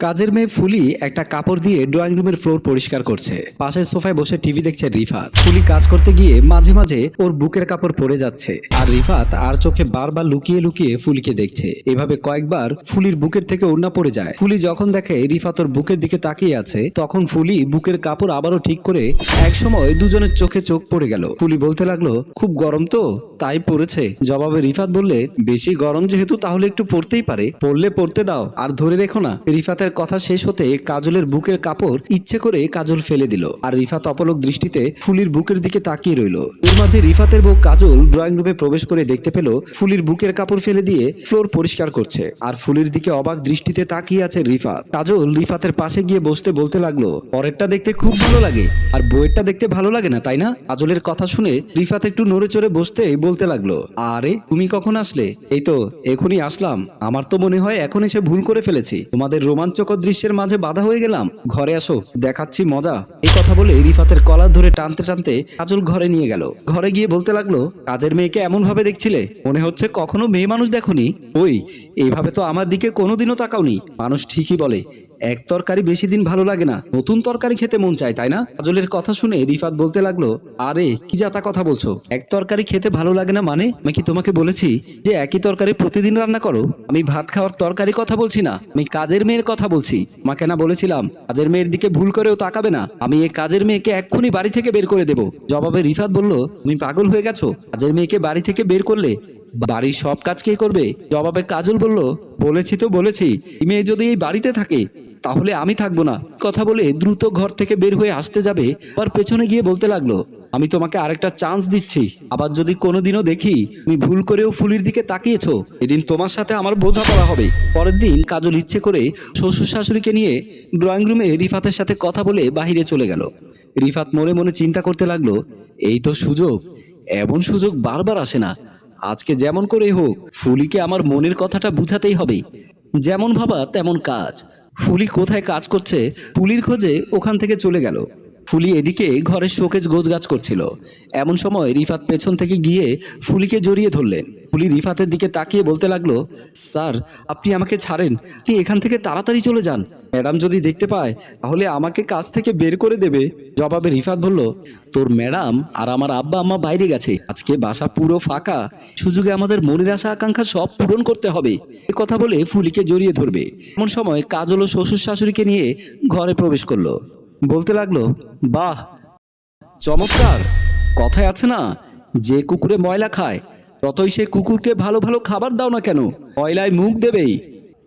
কাজের মেয়ে ফুলি একটা কাপড় দিয়ে ড্রয়িং রুমের ফ্লোর পরিষ্কার করছে। পাশের সোফায় বসে টিভি দেখছে রিফাত ফুলি কাজ করতে গিয়ে মাঝে মাঝে ওর বুকের কাপড় পরে যাচ্ছে। আর রিফাত আর চোখে বারবার লুকিয়ে লুকিয়ে ফুলিকে দেখছে। এভাবে কয়েকবার ফুলির বুকের থেকে ওড়না পড়ে যায়। ফুলি যখন দেখে রিফাত ওর বুকের দিকে তাকিয়ে আছে, তখন ফুলি বুকের কাপড় আবারও ঠিক করে একসময় দুজনের চোখে চোখ পড়ে গেল। ফুলি বলতে লাগল, খুব গরম তো, তাই পড়েছে। জবাবে রিফাত বললে, বেশি গরম যেহেতু তাহলে একটু পড়তেই পারে। পড়লে পড়তে দাও, আর ধরে রেখো না। রিফাতের কথা শেষ হতে কাজলের বুকের কাপড় ইচ্ছে করে কাজল ফেলে দিল, আর রিফাত অপলক দৃষ্টিতে ফুলির বুকের দিকে তাকিয়ে রইল। এর মাঝে রিফাতের বউ কাজল ড্রয়িং রুমে প্রবেশ করে দেখতে পেল ফুলির বুকের কাপড় ফেলে দিয়ে ফ্লোর পরিষ্কার করছে, আর ফুলির দিকে অবাক দৃষ্টিতে তাকিয়ে আছে রিফাত। কাজল রিফাতের পাশে গিয়ে বসতে বলতে লাগল, পরেরটা দেখতে খুব ভালো লাগে, আর বইয়েরটা দেখতে ভালো লাগে না, তাই না? কাজলের কথা শুনে রিফাত একটু নড়ে চড়ে বসতে বলতে লাগল, আরে, তুমি কখন আসলে? এই তো, এখনই আসলাম। আমার তো মনে হয় এখন এসে ভুল করে ফেলেছি। তোমাদের রোমাঞ্চকর দৃশ্যের মাঝে বাধা হয়ে গেলাম। ঘরে আসো, দেখাচ্ছি মজা। এই কথা বলে রিফাতের কলার ধরে টানতে টানতে কাজল ঘরে নিয়ে গেল। ঘরে গিয়ে বলতে লাগল, কাজের মেয়েকে এমন ভাবে দেখছিলে? মনে হচ্ছে কখনো মেয়ে মানুষ দেখনি? ওই, এইভাবে তো আমার দিকে কোনোদিনও তাকাওনি। মানুষ ঠিকই বলে এক তরকারি বেশি দিন ভালো লাগে না। নতুন তরকারি খেতে মন চায়, তাই না? কাজলের কথা শুনে রিফাত বলতে লাগল, আরে, কি যাতা কথা বলছো? এক তরকারি খেতে ভালো লাগে না মানে? আমি কি তোমাকে বলেছি যে একই তরকারি প্রতিদিন রান্না করো? আমি ভাত খাওয়ার তরকারি কথা বলছি না, আমি কাজের মেয়ের কথা বলছি। মাকে না বলেছিলাম, কাজের মেয়ের দিকে ভুল করেও তাকাবে না। আমি এই কাজের মেয়েকে এক্ষুনি বাড়ি থেকে বের করে দেব। জবাবে রিফাত বলল, তুমি পাগল হয়ে গেছো। কাজের মেয়েকে বাড়ি থেকে বের করলে বাড়ির সব কাজ কে করবে? জবাবে কাজল বলল, বলেছি তো বলেছি, মেয়ে যদি এই বাড়িতে থাকে, তাহলে আমি থাকব না। কথা বলে দ্রুত ঘর থেকে বের হয়ে আসতে যাবে আর পেছনে গিয়ে বলতে লাগল, আমি তোমাকে আরেকটা চান্স দিচ্ছি। আবার যদি কোনোদিনও দেখি, তুমি ভুল করেও ফুলির দিকে তাকিয়েছো, এদিন তোমার সাথে আমার বোঝা বোঝাপড়া হবে। পরের দিন কাজল ইচ্ছে করে শ্বশুর শাশুড়িকে নিয়ে ড্রয়িং রুমে রিফাতের সাথে কথা বলে বাহিরে চলে গেল। রিফাত মনে মনে চিন্তা করতে লাগল, এই তো সুযোগ, এমন সুযোগ বারবার আসে না। আজকে যেমন করেই হোক, ফুলিকে আমার মনের কথাটা বুঝাতেই হবে। যেমন ভাবা তেমন কাজ। ফুলি কোথায় কাজ করছে, পুলির খোঁজে ওখান থেকে চলে গেল। ফুলি এদিকে ঘরের শোকেজ গোছগাছ করছিল। এমন সময় রিফাত পেছন থেকে গিয়ে ফুলিকে জড়িয়ে ধরলেন। ফুলি রিফাতের দিকে তাকিয়ে বলতে লাগল, স্যার, আপনি আমাকে ছাড়েন। আপনি এখান থেকে তাড়াতাড়ি চলে যান। ম্যাডাম যদি দেখতে পায়, তাহলে আমাকে কাজ থেকে বের করে দেবে। জবাবে রিফাত বলল, তোর ম্যাডাম আর আমার আব্বা আম্মা বাইরে গেছে। আজকে বাসা পুরো ফাঁকা। সুযোগে আমাদের মনের আশা আকাঙ্ক্ষা সব পূরণ করতে হবে। এ কথা বলে ফুলিকে জড়িয়ে ধরবে। এমন সময় কাজল ও শ্বশুর শাশুড়িকে নিয়ে ঘরে প্রবেশ করল। বলতে লাগল, বাহ, চমৎকার। কথায় আছে না, যে কুকুরে ময়লা খায়, ততই সে কুকুরকে ভালো ভালো খাবার দাও না কেন? ময়লায় মুখ দেবেই।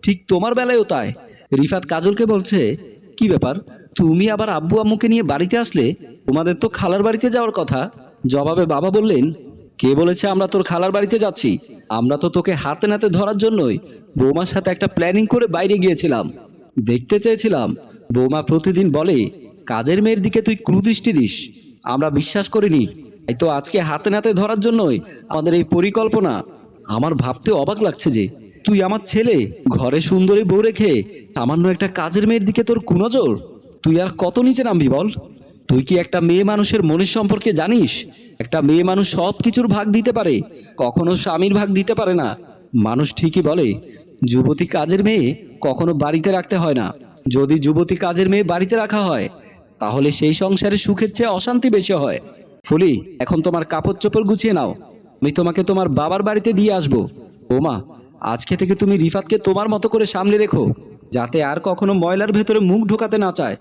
ঠিক তোমার বেলায়ও তাই। রিফাত কাজলকে বলছে, কি ব্যাপার? তুমি আবার আব্বু আম্মুকে নিয়ে বাড়িতে আসলে? তোমাদের তো খালার বাড়িতে যাওয়ার কথা। জবাবে বাবা বললেন, কে বলেছে আমরা তোর খালার বাড়িতে যাচ্ছি? আমরা তো তোকে হাতে নাতে ধরার জন্যই বৌমার সাথে একটা প্ল্যানিং করে বাইরে গিয়েছিলাম। দেখতে চেয়েছিলাম। বৌমা প্রতিদিন বলে, কাজের মেয়ের দিকে তুই ক্রুদৃষ্টি দিস। আমরা বিশ্বাস করিনি। এই তো আজকে হাতে নাতে ধরার জন্যই আমাদের এই পরিকল্পনা। আমার ভাবতে অবাক লাগছে যে, তুই আমার ছেলে, ঘরে সুন্দরী বউ রেখে সামান্য একটা কাজের মেয়ের দিকে তোর কুনজর তুই আর কত নিচে নামবি বল? তুই কি একটা মেয়ে মানুষের মনের সম্পর্কে জানিস? একটা মেয়ে মানুষ সব কিছুর ভাগ দিতে পারে, কখনো স্বামীর ভাগ দিতে পারে না। মানুষ ঠিকই বলে, যুবতী কাজের মেয়ে কখনো বাড়িতে রাখতে হয় না। যদি যুবতী কাজের মেয়ে বাড়িতে রাখা হয়, তাহলে সেই সংসারে সুখের চেয়ে অশান্তি বেশি হয়। ফুলি, এখন তোমার কাপড় চোপড় গুছিয়ে নাও। আমি তোমাকে তোমার বাবার বাড়িতে দিয়ে আসব। ওমা, আজকে থেকে তুমি রিফাতকে তোমার মতো করে সামলে রেখো, যাতে আর কখনো ময়লার ভেতরে মুখ ঢোকাতে না চায়।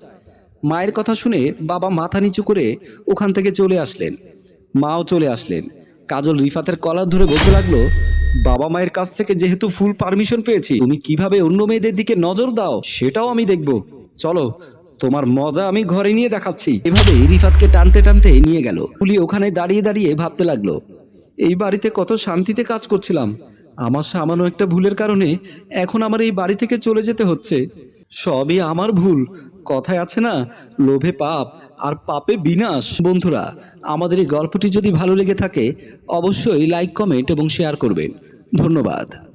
মায়ের কথা শুনে বাবা মাথা নিচু করে ওখান থেকে চলে আসলেন। মাও চলে আসলেন। কাজল রিফাতের কলার ধরে বলতে লাগল বাবা মায়ের কাছ থেকে যেহেতু ফুল পারমিশন পেয়েছি, তুমি কীভাবে অন্য মেয়েদের দিকে নজর দাও সেটাও আমি দেখব। চলো, তোমার মজা আমি ঘরে নিয়ে দেখাচ্ছি। এভাবে রিফাতকে টানতে টানতে নিয়ে গেল। পুলি ওখানে দাঁড়িয়ে দাঁড়িয়ে ভাবতে লাগল, এই বাড়িতে কত শান্তিতে কাজ করছিলাম। আমার সামান্য একটা ভুলের কারণে এখন আমার এই বাড়ি থেকে চলে যেতে হচ্ছে। সবই আমার ভুল। কথায় আছে না, লোভে পাপ আর পাপে বিনাশ। বন্ধুরা, আমাদের এই গল্পটি যদি ভালো লেগে থাকে, অবশ্যই লাইক কমেন্ট এবং শেয়ার করবেন। ধন্যবাদ।